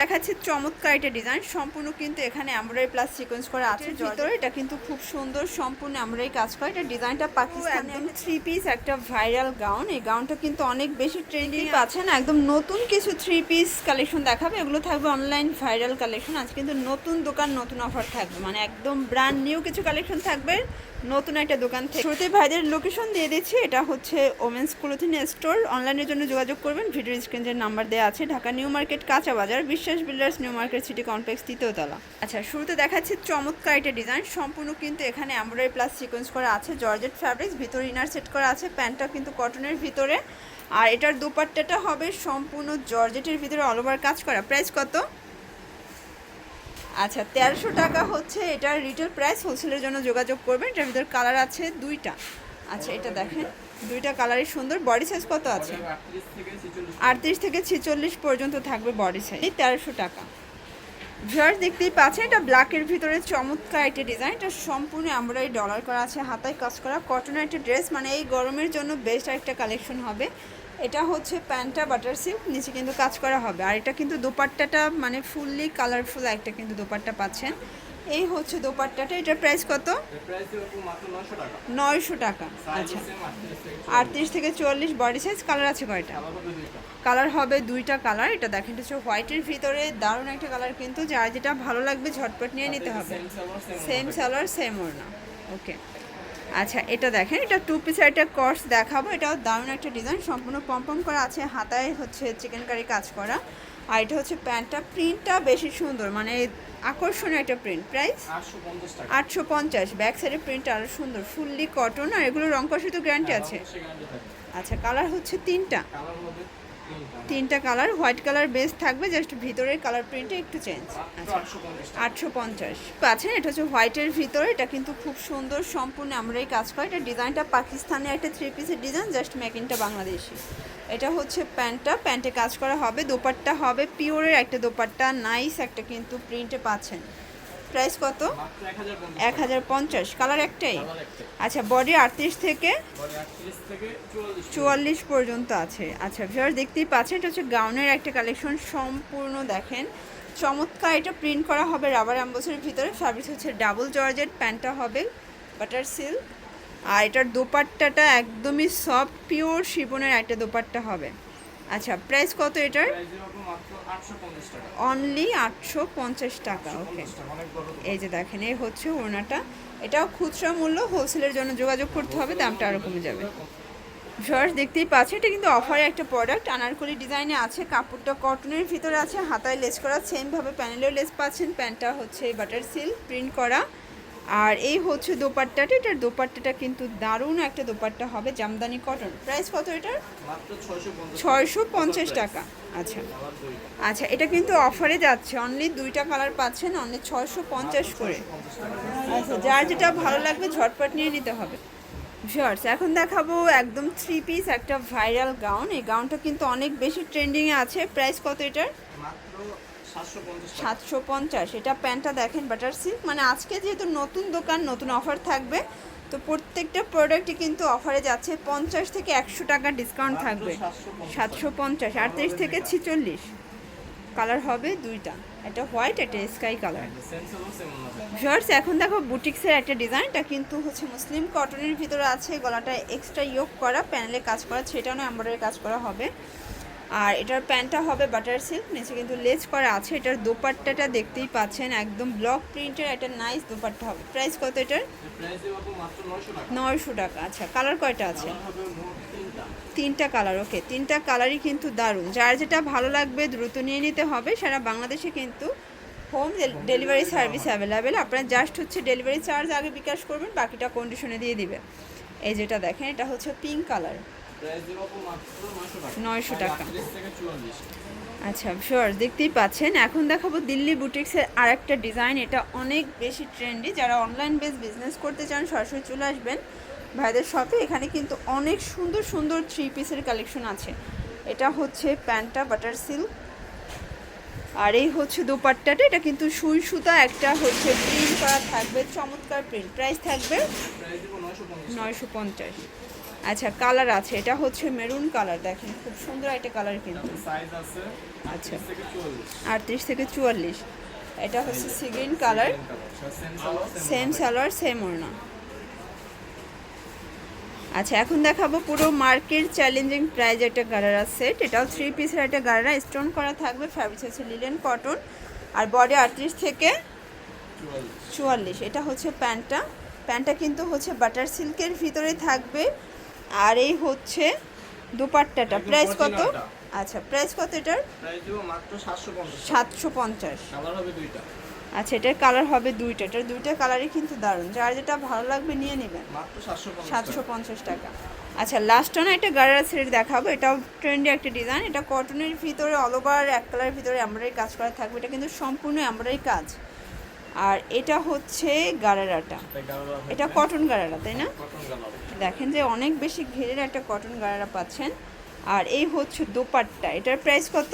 দেখাচ্ছে চমৎকার একটা ডিজাইন সম্পূর্ণ কিন্তু এখানে এমব্রয়ডারি প্লাস সিকোয়েন্স করা আছে। ভিতরে? এটা কিন্তু খুব সুন্দর সম্পূর্ণ এমব্রয়ডারি কাজ করা। এটা ডিজাইনটা পাকিস্তানি একদম থ্রি পিস একটা ভাইরাল গাউন এই গাউনটা কিন্তু অনেক বেশি ট্রেন্ডিং পাচ্ছেন একদম নতুন কিছু থ্রি পিস কালেকশন দেখাবে। এগুলো থাকবে অনলাইন ভাইরাল কালেকশন আজ কিন্তু নতুন দোকান নতুন অফার থাকবে। মানে একদম ব্র্যান্ড নিউ কিছু কালেকশন থাকবে। নতুন একটা দোকান থেকে। শুরুতে ভাইদের লোকেশন দিয়ে দিচ্ছি। এটা হচ্ছে ওমেন্স ক্লোথিং স্টোর অনলাইনের জন্য যোগাযোগ করবেন। ভিডিও স্ক্রিনের নাম্বার দেওয়া আছে। ঢাকা নিউ মার্কেট কাঁচা বাজার Biswas builders new market city complex তৃতীয়তলা আচ্ছা শুরুতে দেখাচ্ছি চমৎকার একটা ডিজাইন। সম্পূর্ণ কিন্তু এখানে এমব্রয়ডারি প্লাস সিকোয়েন্স করা আছে, জর্জেট ফ্যাব্রিক্স, ভিতরে ইনার সেট করা আছে প্যান্টটা কিন্তু কটনের ভিতরে। আর এটার দুপাট্টাটা হবে সম্পূর্ণ জর্জেটের ভিতরে অল ওভার কাজ করা। প্রাইস কত? আচ্ছা তেরোশো টাকা হচ্ছে এটার রিটেল প্রাইস হোলসেলের জন্য যোগাযোগ করবেন। এটার ভিতর কালার আছে দুইটা। আচ্ছা এটা দেখেন। দুইটা কালারই সুন্দর বডি সাইজ কত আছে? আটত্রিশ থেকে ছেচল্লিশ পর্যন্ত থাকবে বডি সাইজ তেরোশো টাকা। ভিউয়ার্স দেখতেই পাচ্ছেন, এটা ব্ল্যাকের ভিতরে চমৎকার একটা ডিজাইন এটা সম্পূর্ণ আমরা এই ডলার করা আছে, হাতায় কাজ করা। কটনের একটা ড্রেস মানে এই গরমের জন্য বেস্ট একটা কালেকশন হবে। এটা হচ্ছে প্যান্টটা বাটার সিল্ক নিচে কিন্তু কাজ করা হবে। আর এটা কিন্তু দোপাট্টাটা মানে ফুললি কালারফুল একটা কিন্তু দোপাট্টা পাচ্ছেন। এই হচ্ছে দোপাট্টাটা। এটার প্রাইস কত? নয়শো টাকা। আচ্ছা। আটত্রিশ থেকে চল্লিশ। বডি সাইজ কালার আছে কয়টা? কালার হবে দুইটা। কালার এটা দেখেন হচ্ছে হোয়াইটের ভিতরে দারুণ একটা কালার কিন্তু যার যেটা ভালো লাগবে ঝটপট নিয়ে নিতে হবে। সেম সালোয়ার সেম ওড়না। ওকে আচ্ছা এটা দেখেন এটা টু পিসের একটা কর্স দেখাবো। এটাও দারুণ একটা ডিজাইন সম্পূর্ণ পম্পম করা আছে হাতায় হচ্ছে চিকেন কারি কাজ করা। আর এটা হচ্ছে প্যান্টটা। প্রিন্টটা বেশি সুন্দর মানে আকর্ষণীয় একটা প্রিন্ট। প্রাইস আটশো পঞ্চাশ ব্যাক সাইডের প্রিন্ট আরও সুন্দর। ফুললি কটন আর এগুলো রং কষে তো গ্যারান্টি আছে। আচ্ছা কালার হচ্ছে তিনটা। তিনটা কালার, হোয়াইট কালার বেস থাকবে, জাস্ট ভিতরের কালার প্রিন্টে একটু চেঞ্জ আচ্ছা আটশো পঞ্চাশ। পাচ্ছেন এটা হচ্ছে হোয়াইটের ভিতরে, এটা কিন্তু খুব সুন্দর, সম্পূর্ণ আমরা এই কাজ করি। এটা ডিজাইনটা পাকিস্তানি একটা থ্রি পিসের ডিজাইন জাস্ট মেকিংটা বাংলাদেশি। এটা হচ্ছে প্যান্টটা, প্যান্টে কাজ করা হবে, দোপাট্টা হবে, পিওরের একটা দোপাট্টা নাইস একটা কিন্তু প্রিন্টে পাচ্ছেন। প্রাইস কত? এক হাজার পঞ্চাশ। কালার একটাই? আচ্ছা বডি আটত্রিশ থেকে চুয়াল্লিশ পর্যন্ত। আছে। আচ্ছা ভিউয়ার দেখতেই পাচ্ছেন এটা হচ্ছে গাউনের একটা কালেকশন সম্পূর্ণ দেখেন। চমৎকার এটা প্রিন্ট করা হবে রাবার অ্যাম্বোসের ভিতরে। ফ্যাব্রিক হচ্ছে ডাবল জর্জেট প্যান্টটা হবে বাটার সিল্ক আর এটার দোপাট্টাটা একদমই সফট পিওর শিবনের একটা দোপাট্টা হবে। আচ্ছা প্রাইস কত এটার? অনলি আটশো পঞ্চাশ টাকা। ওকে এই যে দেখেন এই হচ্ছে ওড়নাটা। এটাও খুচরা মূল্য হোলসেলের জন্য যোগাযোগ করতে হবে দামটা আরও কমে যাবে। ভিউয়ার্স দেখতেই পাচ্ছেন এটা কিন্তু অফারে একটা প্রোডাক্ট আনারকলি ডিজাইনে আছে কাপড়টা কটনের ভিতরে আছে হাতায় লেস করা সেমভাবে প্যানেলেও লেস পাচ্ছেন প্যান্টটা হচ্ছে বাটার সিল্ক প্রিন্ট করা। আর এই হচ্ছে দোপাট্টাটা এটার দোপাট্টাটা কিন্তু দারুণ একটা দোপাট্টা হবে জামদানি কটন প্রাইস কত এটার? ছয়শো পঞ্চাশ টাকা। আচ্ছা। আচ্ছা এটা কিন্তু অফারে যাচ্ছে। অনলি দুইটা কালার পাচ্ছেন অনলি ছয়শো পঞ্চাশ করে। আচ্ছা যার যেটা ভালো লাগবে ঝটপট নিয়ে নিতে হবে। ভিউয়ার্স এখন দেখাবো একদম থ্রি পিস একটা ভাইরাল গাউন এই গাউনটা কিন্তু অনেক বেশি ট্রেন্ডিংয়ে আছে। প্রাইস কত এটার? সাতশো পঞ্চাশ এটা প্যান্টটা দেখেন বাটার সিল্ক মানে আজকে যেহেতু নতুন দোকান নতুন অফার থাকবে তো প্রত্যেকটা প্রোডাক্টই কিন্তু অফারে যাচ্ছে পঞ্চাশ থেকে একশো টাকা ডিসকাউন্ট থাকবে। সাতশো পঞ্চাশ। আটত্রিশ থেকে ছিচল্লিশ। কালার হবে দুইটা একটা হোয়াইট একটা স্কাই কালার ভিউয়ার্স এখন দেখো বুটিক্সের একটা ডিজাইনটা কিন্তু হচ্ছে মুসলিম কটনের ভিতরে আছে গলাটা এক্সট্রা ইয়োগ করা প্যানেলে কাজ করা সেটাও না এমব্রয়ডারি কাজ করা হবে। আর এটার প্যান্টটা হবে বাটার সিল্ক নিচে কিন্তু লেজ করা আছে। এটার দোপাট্টাটা দেখতেই পাচ্ছেন একদম ব্লক প্রিন্টের একটা নাইস দোপাট্টা হবে। প্রাইস কত এটার? নয়শো টাকা। আচ্ছা। কালার কয়টা আছে? তিনটা। কালার ওকে তিনটা কালারই কিন্তু দারুণ। যার যেটা ভালো লাগবে দ্রুত নিয়ে নিতে হবে। সারা বাংলাদেশে কিন্তু হোম ডেলিভারি সার্ভিস অ্যাভেলেবেল আপনার জাস্ট হচ্ছে ডেলিভারি চার্জ আগে বিকাশ করবেন বাকিটা কন্ডিশনে দিয়ে দিবে। এই যেটা দেখেন এটা হচ্ছে পিঙ্ক কালার নয়শো টাকা। আচ্ছা শিওর দেখতেই পাচ্ছেন এখন দেখাবো দিল্লি বুটিক্সের আর একটা ডিজাইন এটা অনেক বেশি ট্রেন্ডি যারা অনলাইন বেস বিজনেস করতে চান সরাসরি চলে আসবেন। ভাইদের শপে এখানে কিন্তু অনেক সুন্দর সুন্দর থ্রি পিসের কালেকশন আছে। এটা হচ্ছে প্যান্টটা বাটার সিল্ক আর এই হচ্ছে দোপাট্টাটা এটা কিন্তু সুই সুতা একটা হচ্ছে প্রিন্ট করা থাকবে চমৎকার প্রিন্ট প্রাইস থাকবে নয়শো পঞ্চাশ। আচ্ছা কালার আছে। এটা হচ্ছে মেরুন কালার দেখেন খুব সুন্দর একটা কালার কিন্তু। আচ্ছা। 38 থেকে 44 আটত্রিশ থেকে চুয়াল্লিশ। এটা হচ্ছে sea green colour same salwar same salwar same ওড়না। আচ্ছা এখন দেখাবো পুরো মার্কেট চ্যালেঞ্জিং প্রাইজ একটা গারারা সেট এটাও থ্রি পিসের একটা গারারা স্টোন করা থাকবে ফ্যাব্রিক হচ্ছে লিলেন কটন আর বডি আটত্রিশ থেকে চুয়াল্লিশ। এটা হচ্ছে প্যান্টটা। প্যান্টটা কিন্তু হচ্ছে বাটার সিল্কের ভিতরে থাকবে। আর এই হচ্ছে দুপাট্টাটা। প্রাইস কত? আচ্ছা প্রাইস কত এটার? প্রাইস দিব মাত্র 750 সাতশো পঞ্চাশ। কালার হবে দুইটা। আচ্ছা এটার কালার হবে দুইটা। এটার দুইটা কালারই কিন্তু দারুণ। যার যেটা ভালো লাগবে নিয়ে নেবেন। মাত্র 750 সাতশো পঞ্চাশ টাকা। আচ্ছা লাস্ট না একটা গারারা সেট দেখাবো। এটাও ট্রেন্ডি একটা ডিজাইন এটা কটনের ভিতরে অল ওভার এক কালারের ভিতরে এমব্রয়ডারি কাজ করা থাকবে। এটা কিন্তু সম্পূর্ণ এমব্রয়ডারি কাজ। আর এটা হচ্ছে গারারাটা। এটা কটন গারারা তাই না? দেখেন যে অনেক বেশি ঘেরের একটা কটন গারারা পাচ্ছেন। আর এই হচ্ছে দোপাট্টা। এটার প্রাইস কত?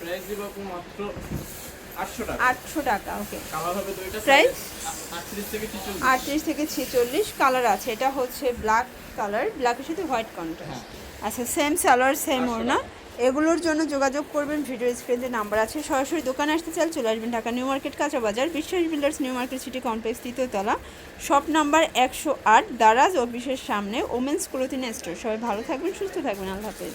প্রাইস দিব মাত্র 800 টাকা। আটশো টাকা ওকে। কালার হবে দুইটা Price? 38 থেকে 44 আটত্রিশ থেকে ছেচল্লিশ কালার আছে। এটা হচ্ছে ব্ল্যাক কালার ব্ল্যাকের সাথে হোয়াইট কন্ট্রাস্ট। আচ্ছা সেম সালোয়ার সেম ওড়না। এগুলোর জন্য যোগাযোগ করবেন, ভিডিও স্ক্রিনে নাম্বার আছে। সরাসরি দোকানে আসতে চাল চলে আসবেন ঢাকা নিউ মার্কেট কাঁচা বাজার, Biswas builders new market city complex তৃতীয়তলা shop number একশো আট, দারাজ অফিসের সামনে ওমেন্স ক্লোথিন স্টোর সবাই ভালো থাকবেন, সুস্থ থাকবেন, আল্লাহ হাফেজ।